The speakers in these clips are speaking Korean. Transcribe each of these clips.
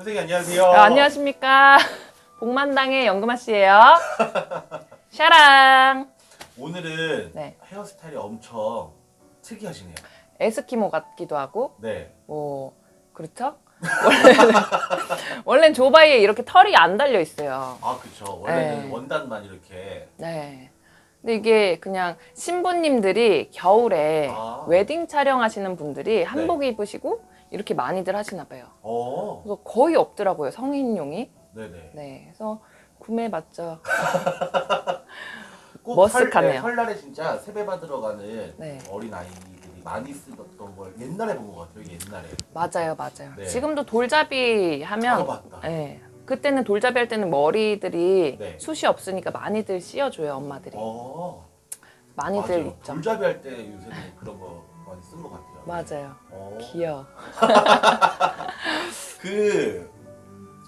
선생님 안녕하세요. 아, 안녕하십니까. 복만당의 연금아 씨예요. 샤랑. 오늘은 네. 헤어스타일이 엄청 특이하시네요. 에스키모 같기도 하고 네. 뭐 그렇죠? 원래는 원래는 조바이에 이렇게 털이 안 달려 있어요. 아 그렇죠. 원래는 네. 원단만 이렇게 네. 근데 이게 그냥 신부님들이 겨울에 아. 웨딩 촬영하시는 분들이 한복 입으시고 이렇게 많이들 하시나 봐요. 어. 그래서 거의 없더라고요 성인용이. 네네. 네. 그래서 구매해봤죠. 꼭 머쓱하네요. 설, 네, 설날에 진짜 세배 받으러 가는 네. 어린 아이들이 많이 쓰던 걸 옛날에 본 것 같아요. 옛날에. 맞아요, 맞아요. 네. 지금도 돌잡이 하면, 아, 맞다. 네. 그때는 돌잡이 할 때는 머리들이 네. 숱이 없으니까 많이들 씌워줘요, 엄마들이. 어. 많이들 맞아요. 있죠. 돌잡이 할 때 요새는 그런 거 많이 쓴 것 같아요. 맞아요. 어. 귀여워. 그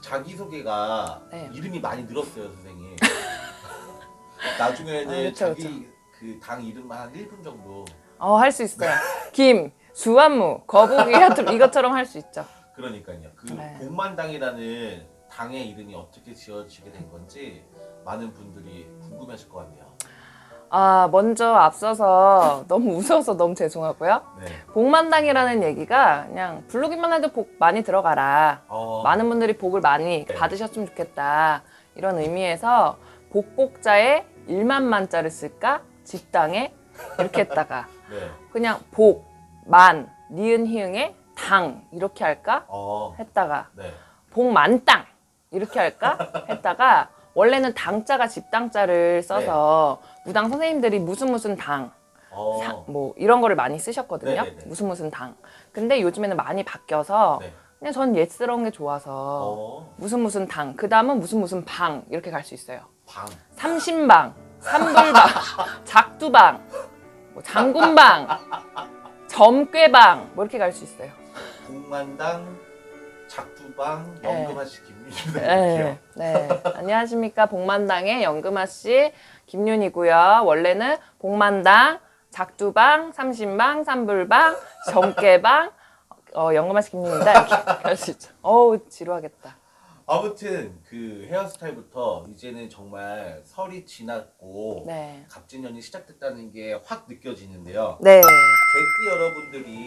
자기 소개가 네. 이름이 많이 늘었어요, 선생님. 나중에는 아, 그쵸, 자기 그 당 이름만 한 1분 정도. 어, 할 수 있어요. 김, 수완무, 거북이 같은 이것처럼 할 수 있죠. 그러니까요. 그 네. 복만당이라는 당의 이름이 어떻게 지어지게 된 건지 많은 분들이 궁금해하실 것 같네요. 아, 먼저 앞서서 너무 웃어서 너무 죄송하고요. 네. 복만당이라는 얘기가 그냥 부르기만 해도 복 많이 들어가라. 어, 많은 분들이 복을 많이 네. 받으셨으면 좋겠다. 이런 의미에서 복복자에 1만 만자를 쓸까? 집당에 이렇게 했다가 네. 그냥 복, 만, 니은 희응에 당 이렇게 할까? 어, 했다가 네. 복만땅 이렇게 할까? 했다가 원래는 당자가 집당자를 써서 무당 선생님들이 무슨 무슨 당, 어, 사- 뭐 이런 거를 많이 쓰셨거든요. 네네네. 무슨 무슨 당. 근데 요즘에는 많이 바뀌어서 네. 그냥 전 옛스러운 게 좋아서 어, 무슨 무슨 당, 그 다음은 무슨 무슨 방 이렇게 갈 수 있어요. 방. 삼신방, 삼불방, 작두방, 뭐 장군방, 점괘방 뭐 이렇게 갈 수 있어요. 복만당, 작두방, 네. 연금하시 김유준 네, 네. 안녕하십니까 복만당의 연금아 씨 김윤이고요. 원래는 복만당, 작두방, 삼신방, 삼불방, 점괘방, 어, 연금아 씨 김윤입니다. 이렇게 갈수 있죠. 어우 지루하겠다. 아무튼 그 헤어스타일부터 이제는 정말 설이 지났고 네. 갑진년이 시작됐다는 게 확 느껴지는데요. 네. 개띠 여러분들이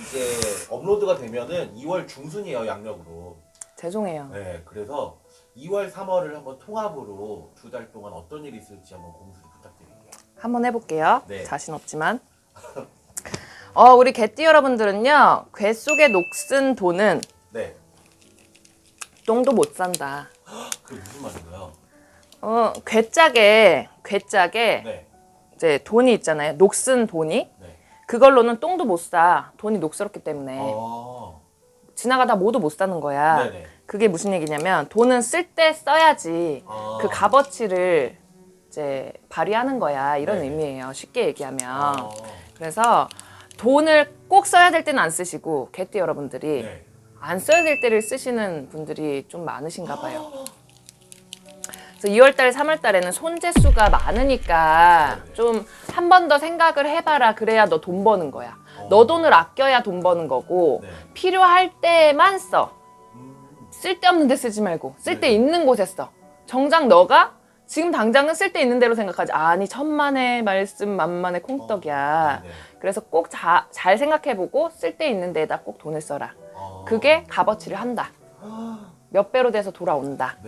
이제 업로드가 되면은 2월 중순이에요 양력으로. 죄송해요. 네, 그래서 2월, 3월을 한번 통합으로 두 달 동안 어떤 일이 있을지 한번 공수를 부탁드릴게요. 한번 해볼게요. 네. 자신 없지만. 어, 우리 개띠 여러분들은요, 괴 속에 녹슨 돈은 네, 똥도 못 산다. 그게 무슨 말인가요? 어, 괴짝에, 괴짝에 네, 이제 돈이 있잖아요. 녹슨 돈이. 네. 그걸로는 똥도 못 사. 돈이 녹슬었기 때문에. 어, 지나가다 모두 못 사는 거야. 네네. 그게 무슨 얘기냐면, 돈은 쓸 때 써야지. 어. 그 값어치를 이제 발휘하는 거야. 이런 네. 의미예요. 쉽게 얘기하면. 어, 그래서 돈을 꼭 써야 될 때는 안 쓰시고 개띠 여러분들이 네. 안 써야 될 때를 쓰시는 분들이 좀 많으신가 봐요. 그래서 2월달, 3월달에는 손재수가 많으니까 좀 한 번 더 생각을 해봐라. 그래야 너 돈 버는 거야. 어. 너 돈을 아껴야 돈 버는 거고 네. 필요할 때만 써. 음, 쓸데없는 데 쓰지 말고 쓸데 네. 있는 곳에 써. 정작 너가 지금 당장은 쓸데 있는 대로 생각하지. 아니 천만의 말씀 만만의 콩떡이야. 네, 네. 그래서 꼭잘 생각해보고 쓸데 있는 데에다 꼭 돈을 써라. 어. 그게 값어치를 한다. 몇 배로 돼서 돌아온다.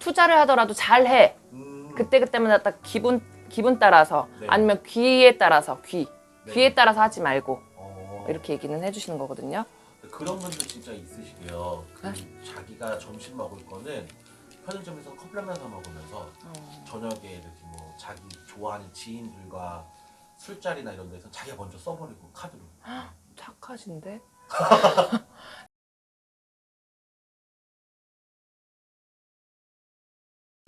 투자를 하더라도 잘 해. 음, 그때 그때마다 딱 기분 기분 따라서 네. 아니면 귀에 따라서 귀 네. 귀에 따라서 하지 말고 어. 이렇게 얘기는 해주시는 거거든요. 그런 분들 진짜 있으시고요. 그 네? 자기가 점심 먹을 거는 편의점에서 컵라면 사 먹으면서 어. 저녁에 이렇게 뭐 자기 좋아하는 지인들과 술자리나 이런 데서 자기가 먼저 써버리고 카드로. 착하신데?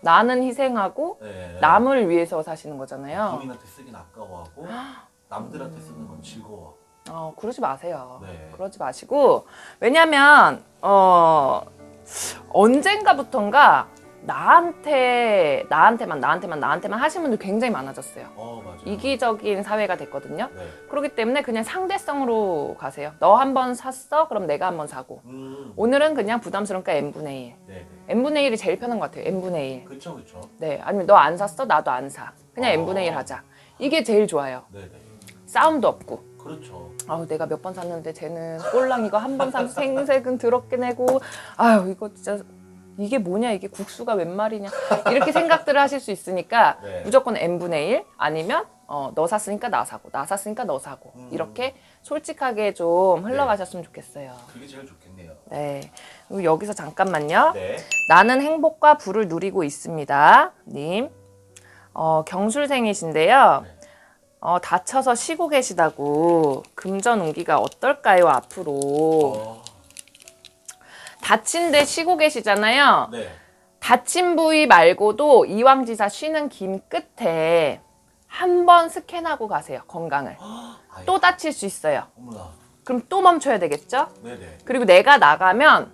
나는 희생하고 네. 남을 위해서 사시는 거잖아요. 본인한테 쓰긴 아까워하고 남들한테 쓰는 건 즐거워. 어, 그러지 마세요. 네. 그러지 마시고 왜냐면 어 언젠가부턴가 나한테 나한테만 나한테만 나한테만 하시는 분들 굉장히 많아졌어요. 어 맞아요. 이기적인 사회가 됐거든요. 네. 그렇기 때문에 그냥 상대성으로 가세요. 너 한 번 샀어? 그럼 내가 한 번 사고. 음. 오늘은 그냥 부담스러우니까 n분의 1. 네네. n분의 1이 제일 편한 것 같아요. n분의 1. 그쵸 그쵸. 네. 아니면 너 안 샀어? 나도 안 사. 그냥 어. n분의 1 하자. 이게 제일 좋아요. 네 네. 싸움도 없고. 그렇죠. 아우 내가 몇 번 샀는데 쟤는 꼴랑 이거 한 번 사면 생색은 더럽게 내고 아유 이거 진짜 이게 뭐냐 이게 국수가 웬 말이냐 이렇게 생각들을 하실 수 있으니까 네. 무조건 n분의 1 아니면 어, 너 샀으니까 나 사고 나 샀으니까 너 사고 음. 이렇게 솔직하게 좀 흘러가셨으면 좋겠어요. 그게 제일 좋겠네요. 네. 그리고 여기서 잠깐만요. 네. 나는 행복과 부를 누리고 있습니다. 님. 어, 경술생이신데요. 네. 어, 다쳐서 쉬고 계시다고 금전 운기가 어떨까요, 앞으로? 어. 다친 데 쉬고 계시잖아요. 네. 다친 부위 말고도 이왕지사 쉬는 김 끝에 한 번 스캔하고 가세요, 건강을. 아예. 또 다칠 수 있어요. 어머나. 그럼 또 멈춰야 되겠죠? 네네. 그리고 내가 나가면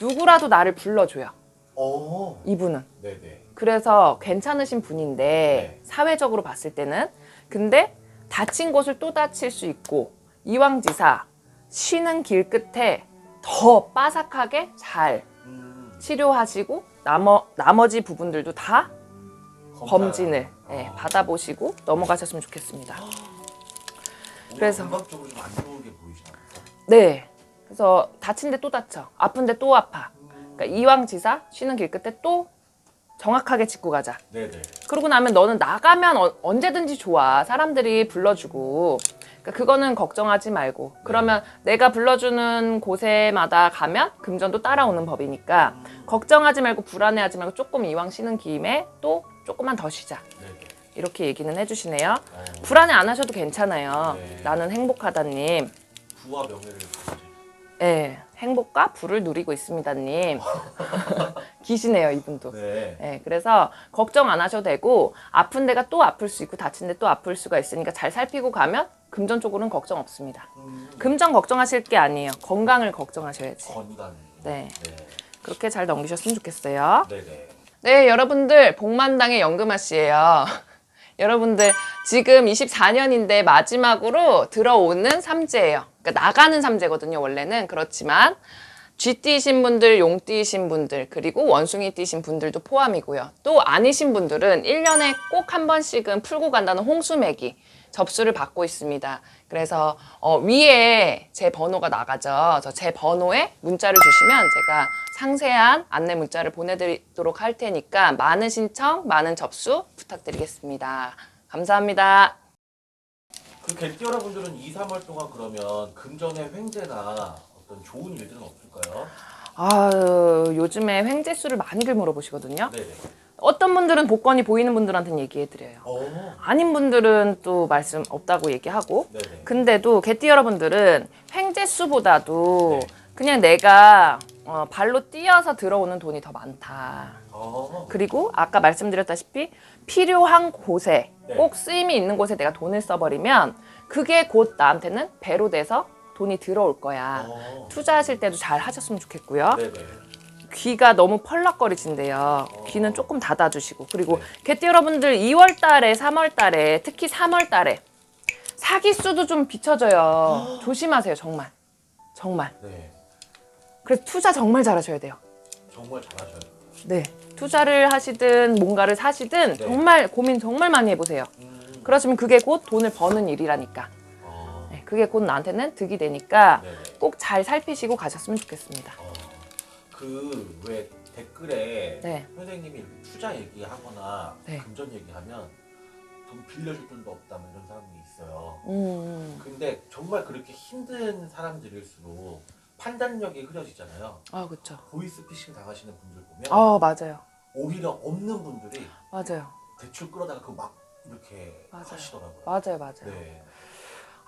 누구라도 나를 불러줘요, 어. 이분은. 네네. 그래서 괜찮으신 분인데 네. 사회적으로 봤을 때는 근데 다친 곳을 또 다칠 수 있고 이왕지사 쉬는 길 끝에 더 빠삭하게 잘 음. 치료하시고 나머, 나머지 부분들도 다 검진을. 예, 어. 받아보시고 넘어가셨으면 좋겠습니다. 그래서- 감각적으로 좀 안 좋은 게 보이시나요? 네. 그래서 다친데 또 다쳐. 아픈데 또 아파. 음. 그러니까 이왕 지사 쉬는 길 끝에 또 정확하게 짚고 가자. 네네. 그러고 나면 너는 나가면 어- 언제든지 좋아. 사람들이 불러주고. 그러니까 그거는 걱정하지 말고. 그러면 내가 불러주는 곳에마다 가면 금전도 따라오는 법이니까 음. 걱정하지 말고 불안해하지 말고 조금 이왕 쉬는 김에 또 조금만 더 쉬자. 네네. 이렇게 얘기는 해주시네요. 어. 불안해 안 하셔도 괜찮아요. 네. 나는 행복하다님. 부와 명예를. 예, 행복과 부를 누리고 있습니다님. 기시네요, 이분도. 네. 네, 그래서 걱정 안 하셔도 되고 아픈 데가 또 아플 수 있고 다친 데 또 아플 수가 있으니까 잘 살피고 가면 금전 쪽으로는 걱정 없습니다. 음. 금전 걱정하실 게 아니에요. 건강을 걱정하셔야지. 건강. 네. 네. 그렇게 잘 넘기셨으면 좋겠어요. 네네. 네, 여러분들 복만당의 연금아 씨예요. 여러분들 지금 24년인데 마지막으로 들어오는 삼재예요. 그러니까 나가는 삼재거든요, 원래는. 그렇지만 쥐띠신 분들, 용띠신 분들, 그리고 원숭이 띠신 분들도 포함이고요. 또 아니신 분들은 1년에 꼭 한 번씩은 풀고 간다는 홍수매기 접수를 받고 있습니다. 그래서 어, 위에 제 번호가 나가죠. 저제 번호에 문자를 주시면 제가 상세한 안내 문자를 보내드리도록 할 테니까 많은 신청, 많은 접수 부탁드리겠습니다. 감사합니다. 그 객기 여러분들은 2, 3월 동안 그러면 금전의 횡재나 어떤 좋은 일들은 없을까요? 아, 요즘에 횡재 수를 많이들 물어보시거든요. 네네. 어떤 분들은 복권이 보이는 분들한테는 얘기해드려요. 어. 아닌 분들은 또 말씀 없다고 얘기하고 네네. 근데도 개띠 여러분들은 횡재 수보다도 네. 그냥 내가 어, 발로 뛰어서 들어오는 돈이 더 많다. 어. 그리고 아까 말씀드렸다시피 필요한 곳에 네. 꼭 쓰임이 있는 곳에 내가 돈을 써버리면 그게 곧 나한테는 배로 돼서 돈이 들어올 거야. 어. 투자하실 때도 잘 하셨으면 좋겠고요. 네네. 귀가 너무 펄럭거리신데요. 귀는 조금 닫아주시고 그리고 네. 개띠 여러분들 2월 달에 3월 달에 특히 3월 달에 사기 수도 좀 비춰져요. 조심하세요 정말 정말. 네. 그래서 투자 정말 잘하셔야 돼요. 정말 잘하셔요. 네. 투자를 하시든 뭔가를 사시든 네. 정말 고민 정말 많이 해보세요. 음. 그러시면 그게 곧 돈을 버는 일이라니까. 어. 네, 그게 곧 나한테는 득이 되니까 네네. 꼭 잘 살피시고 가셨으면 좋겠습니다. 어. 그왜 댓글에 네. 선생님이 투자 얘기하거나 네. 금전 얘기하면 돈 빌려줄 돈도 없다 뭐 이런 사람들이 있어요. 음. 근데 정말 그렇게 힘든 사람들일수록 판단력이 흐려지잖아요. 아 그렇죠. 보이스피싱 당하시는 분들 보면 아 맞아요. 오히려 없는 분들이 맞아요. 대출 끌어다가 그 막 이렇게 맞아요. 하시더라고요. 맞아요. 맞아요. 네.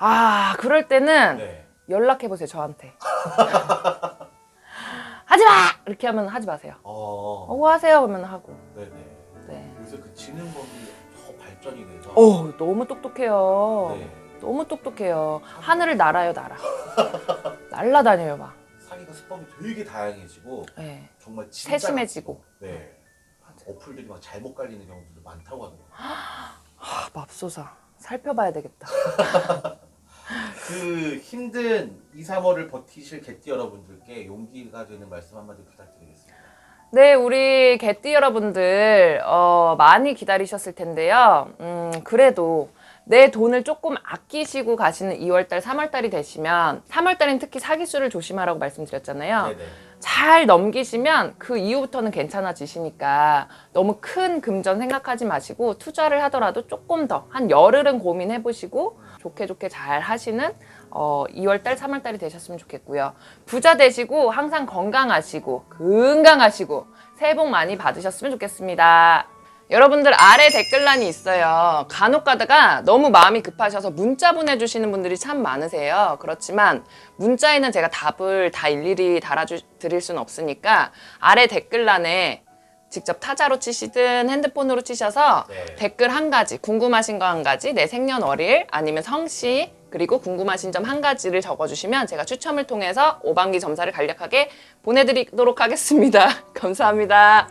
아 그럴 때는 네. 연락해 보세요 저한테. 하지 마 이렇게 하면 하지 마세요. 어. 어 하세요 그러면 하고. 네네. 네. 요새 그 지능 법이 더 발전이 돼서. 어 너무 똑똑해요. 네. 너무 똑똑해요. 하늘을 날아요 날아. 날라다녀요 막. 사기가 수법이 되게 다양해지고 네. 정말 진짜 세심해지고. 네. 어플들이 막 잘못 깔리는 경우들도 많다고 하더라고요. 아, 맙소사. 살펴봐야 되겠다. 그 힘든 2, 3월을 버티실 개띠 여러분들께 용기가 되는 말씀 한마디 부탁드리겠습니다. 네, 우리 개띠 여러분들 어, 많이 기다리셨을 텐데요. 음, 그래도 내 돈을 조금 아끼시고 가시는 2월달, 3월달이 되시면 3월달엔 특히 사기수를 조심하라고 말씀드렸잖아요. 네네. 잘 넘기시면 그 이후부터는 괜찮아지시니까 너무 큰 금전 생각하지 마시고 투자를 하더라도 조금 더 한 열흘은 고민해 보시고 좋게 좋게 잘 하시는 어, 2월달, 3월달이 되셨으면 좋겠고요. 부자 되시고 항상 건강하시고 건강하시고 새해 복 많이 받으셨으면 좋겠습니다. 여러분들 아래 댓글란이 있어요. 간혹 가다가 너무 마음이 급하셔서 문자 보내주시는 분들이 참 많으세요. 그렇지만 문자에는 제가 답을 다 일일이 달아드릴 수는 없으니까 아래 댓글란에 직접 타자로 치시든 핸드폰으로 치셔서 네. 댓글 한 가지, 궁금하신 거 한 가지, 내 생년월일 아니면 성씨 그리고 궁금하신 점 한 가지를 적어주시면 제가 추첨을 통해서 5반기 점사를 간략하게 보내드리도록 하겠습니다. 감사합니다.